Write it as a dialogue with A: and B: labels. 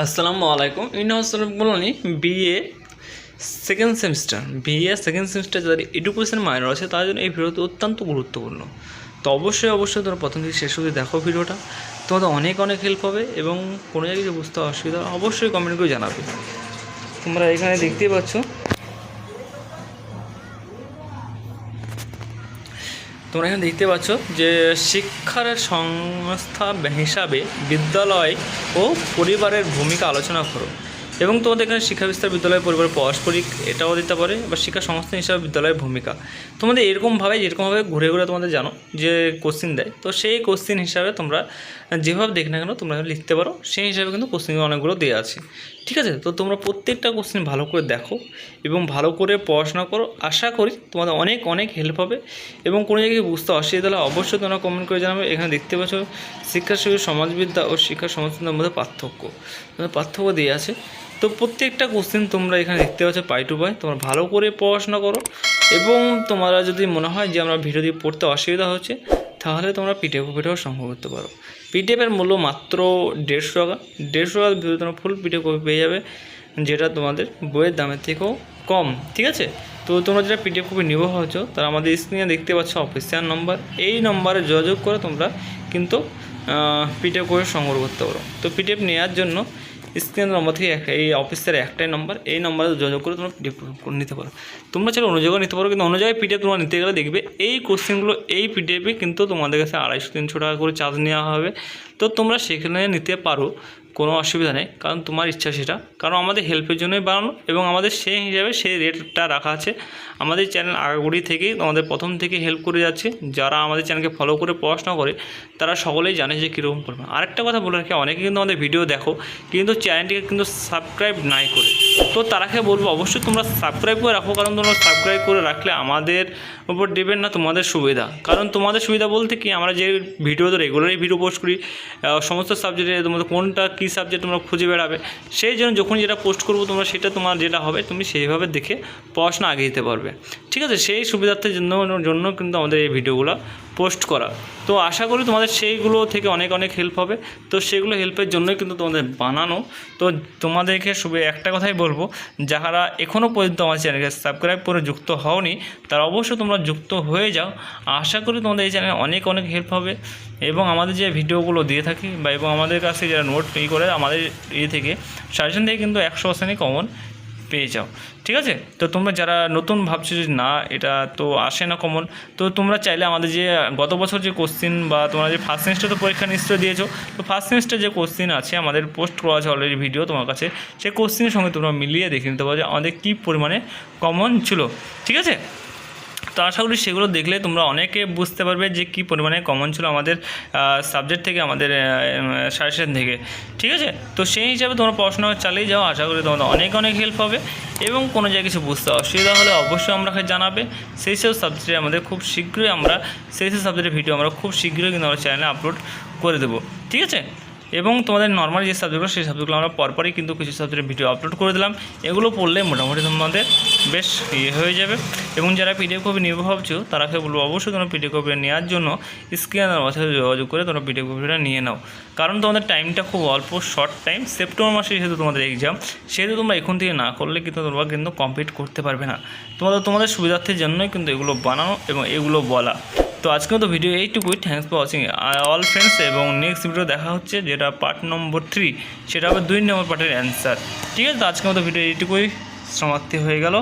A: আসসালামু আলাইকুম। ইউনিভার্সিটি বলনি BA second semester BA second semester যাদের এডুকেশন মাইনর আছে তার জন্য এই ভিডিওটি অত্যন্ত গুরুত্বপূর্ণ। তো অবশ্যই অবশ্যই তোমরা প্রথম থেকে শেষ অবধি দেখো ভিডিওটা। তোমাদের অনেক অনেক হেল্প হবে এবং কোনো জায়গায় বুঝতে অসুবিধা অবশ্যই কমেন্ট করে জানাবে। তোমরা এখানে দেখতেই পাচ্ছ তোমরা এখানে দেখতে পাচ্ছ যে শিক্ষার সংস্থা হিসাবে বিদ্যালয় ও পরিবারের ভূমিকা আলোচনা করো। এবং তোমাদের এখানে শিক্ষা বিস্তার বিদ্যালয় পরিবার পারস্পরিক এটাও দিতে পারে বা শিক্ষা সংস্থা হিসাবে বিদ্যালয়ের ভূমিকা। তোমাদের এরকমভাবে, যেরকমভাবে ঘুরে ঘুরে তোমাদের জানো, যে কোশ্চিন দেয়, তো সেই কোশ্চিন হিসাবে তোমরা যেভাবে দেখ না কেন তোমরা লিখতে পারো, সেই হিসাবে কিন্তু কোশ্চিন অনেকগুলো দেওয়া আছে। ঠিক আছে? তো তোমরা প্রত্যেকটা কোশ্চিন ভালো করে দেখো এবং ভালো করে পড়াশোনা করো। আশা করি তোমাদের অনেক অনেক হেল্প হবে এবং কোনো জায়গায় বুঝতে অসুবিধা হলে অবশ্যই তোমরা কমেন্ট করে জানাবে। এখানে দেখতে পাচ্ছ শিক্ষার সঙ্গে সমাজবিদ্যা ও শিক্ষা সমাজবিদ্যার মধ্যে পার্থক্য। পার্থক্য দিয়ে আছে। তো প্রত্যেকটা কোশ্চেন তোমরা এখানে দেখতে পাচ্ছ পাই টু পাই তোমরা ভালো করে পড়াশোনা করো এবং তোমরা যদি মনে হয় যে আমরা ভিডিও দিয়ে পড়তে অসুবিধা হচ্ছে, তাহলে তোমরা পিডিএফ কপিটাও সংগ্রহ করতে পারো। পিডিএফের মূল্য মাত্র দেড়শো টাকা। দেড়শো টাকার ভিতরে তোমরা ফুল পিডিএফ কপি পেয়ে যাবে, যেটা তোমাদের বইয়ের দামের থেকেও কম, ঠিক আছে? তো তোমরা যেটা পিডিএফ কপি নিব হচ্ছ তারা আমাদের স্ক্রিনে দেখতে পাচ্ছ অফিসিয়াল নম্বর এই নম্বরে যোগাযোগ করে তোমরা কিন্তু পিডিএফ কপি সংগ্রহ করতে পারো। তো পিডিএফ নেওয়ার জন্য স্ক্রিন নম্বর থেকে এই অফিসের একটাই নম্বর। এই নম্বরে যোগাযোগ করে তোমরা পিডিএফ নিতে পারো। তোমরা চাইলে অন্য জায়গায় নিতে পারো, কিন্তু অনুযায়ী পিডিএফ তোমরা নিতে গেলে দেখবে এই কোশ্চেনগুলো এই পিডিএফে কিন্তু তোমাদের কাছে আড়াইশো, তিনশো টাকা করে চার্জ নেওয়া হবে। তো তোমরা সেখানে নিতে পারো। কোনো অসুবিধা নেই, কারণ তোমার ইচ্ছা সেটা। কারণ আমাদের হেল্পের জন্যই বানানো এবং আমাদের সেই হিসাবে সেই রেটটা রাখা আছে। আমাদের চ্যানেল আগাগুড়ি থেকেই আমাদের প্রথম থেকে হেল্প করে যাচ্ছে। যারা আমাদের চ্যানেলকে ফলো করে পড়াশোনা করে, তারা সকলেই জানে যে কীরকম করবে আরেকটা কথা বলে রাখি, অনেকে কিন্তু আমাদের ভিডিও দেখো, কিন্তু চ্যানেলটিকে কিন্তু সাবস্ক্রাইব নাই করে। তো তারাকে বলব, অবশ্যই তোমরা সাবস্ক্রাইব করে রাখো, কারণ তোমরা সাবস্ক্রাইব করে রাখলে আমাদের উপর দেবেন না তোমাদের সুবিধা। কারণ তোমাদের সুবিধা বলতে কি, আমরা যে ভিডিও তো রেগুলারই ভিডিও পোস্ট করি সমস্ত সাবজেক্টে তোমাদের কোনটা কী সাবজেক্ট তোমরা খুঁজে বেড়াবে, সেই জন্য যখন যেটা পোস্ট করব তোমরা সেটা তোমার যেটা হবে, তুমি সেইভাবে দেখে পড়াশোনা আগে দিতে পারবে। ঠিক আছে? সেই সুবিধার্থের জন্য জন্য কিন্তু আমাদের এই ভিডিওগুলো পোস্ট করা। তো আশা করি তোমাদের সেইগুলো থেকে অনেক অনেক হেল্প হবে। তো সেগুলো হেল্পের জন্যই কিন্তু তোমাদের বানানো। তো তোমাদেরকে শুধু একটা কথাই বলব যারা এখনও পর্যন্ত আমার চ্যানেলকে সাবস্ক্রাইব করে যুক্ত হওনি, তারা অবশ্যই তোমরা যুক্ত হয়ে যাও। আশা করি তোমাদের এই চ্যানেলে অনেক অনেক হেল্প হবে। এবং আমাদের যে ভিডিওগুলো দিয়ে থাকি, বা এবং আমাদের কাছে যারা নোট ই করে, আমাদের ইয়ে থেকে সাজেশন থেকে কিন্তু একশো পার্সেন্টই কমন পেয়ে যাও, ঠিক আছে? তো তোমরা যারা নতুন ভাবছ যে না, এটা তো আসে না কমন তো তোমরা চাইলে আমাদের যে গত বছর যে কোশ্চিন বা তোমরা যে ফার্স্ট সেমিস্টার তো পরীক্ষা নিশ্চয় দিয়েছ, তো ফার্স্ট সেমিস্টার যে কোশ্চিন আছে, আমাদের পোস্ট করা আছে অলরেডি ভিডিও তোমার কাছে, সেই কোশ্চিনের সঙ্গে তোমরা মিলিয়ে দেখে নিতে পারো যে আমাদের কী পরিমাণে কমন ছিল, ঠিক আছে? তো আশা করি সেগুলো দেখলে তোমরা অনেকে বুঝতে পারবে যে কী পরিমাণে কমন ছিল আমাদের সাবজেক্ট থেকে আমাদের সাজেশন থেকে। ঠিক আছে? তো সেই হিসাবে তোমরা পড়াশোনা চালিয়ে যাও। আশা করি তোমাদের অনেক অনেক হেল্প হবে। এবং কোনো জায়গায় কিছু বুঝতে অসুবিধা হলে অবশ্যই আমরা জানাবে। সেই সব সাবজেক্টে আমাদের খুব শীঘ্রই আমরা, সেই সব সাবজেক্টের ভিডিও আমরা খুব শীঘ্রই কিন্তু আমরা চ্যানেলে আপলোড করে দেবো। ঠিক আছে? এবং তোমাদের নর্মাল যে সাবজেক্টগুলো সেই সাবজেক্টগুলো আমরা পরপরই কিন্তু কিছু সাবজেক্টের ভিডিও আপলোড করে দিলাম। এগুলো পড়লে মোটামুটি তোমাদের বেশ ইয়ে হয়ে যাবে। এবং যারা পিডিএফ কপি নিয়ে ভাবছ, তারাকে বলব অবশ্যই তোমরা পিডিএফ কপি নেওয়ার জন্য স্ক্রিনের মাথায় যোগাযোগ করে তোমরা পিডিএফ কপিটা নিয়ে নাও। কারণ তোমাদের টাইমটা খুব অল্প শর্ট টাইম সেপ্টেম্বর মাসে যেহেতু তোমাদের এক্সাম সেহেতু তোমরা এখন থেকে না করলে কিন্তু তোমরা কিন্তু কমপ্লিট করতে পারবে না। তোমাদের তোমাদের সুবিধার্থের জন্যই কিন্তু এগুলো বানানো এবং এগুলো বলা। তো আজকে তো ভিডিও এইটুকুই thanks for watching all friends এবং নেক্সট ভিডিও দেখা হচ্ছে, যেটা পার্ট নম্বর থ্রি সেটা হবে দুই নম্বর পার্টের অ্যান্সার ঠিক আছে, তো আজকের মতো ভিডিও এইটুকুই, সমাপ্তি হয়ে গেল।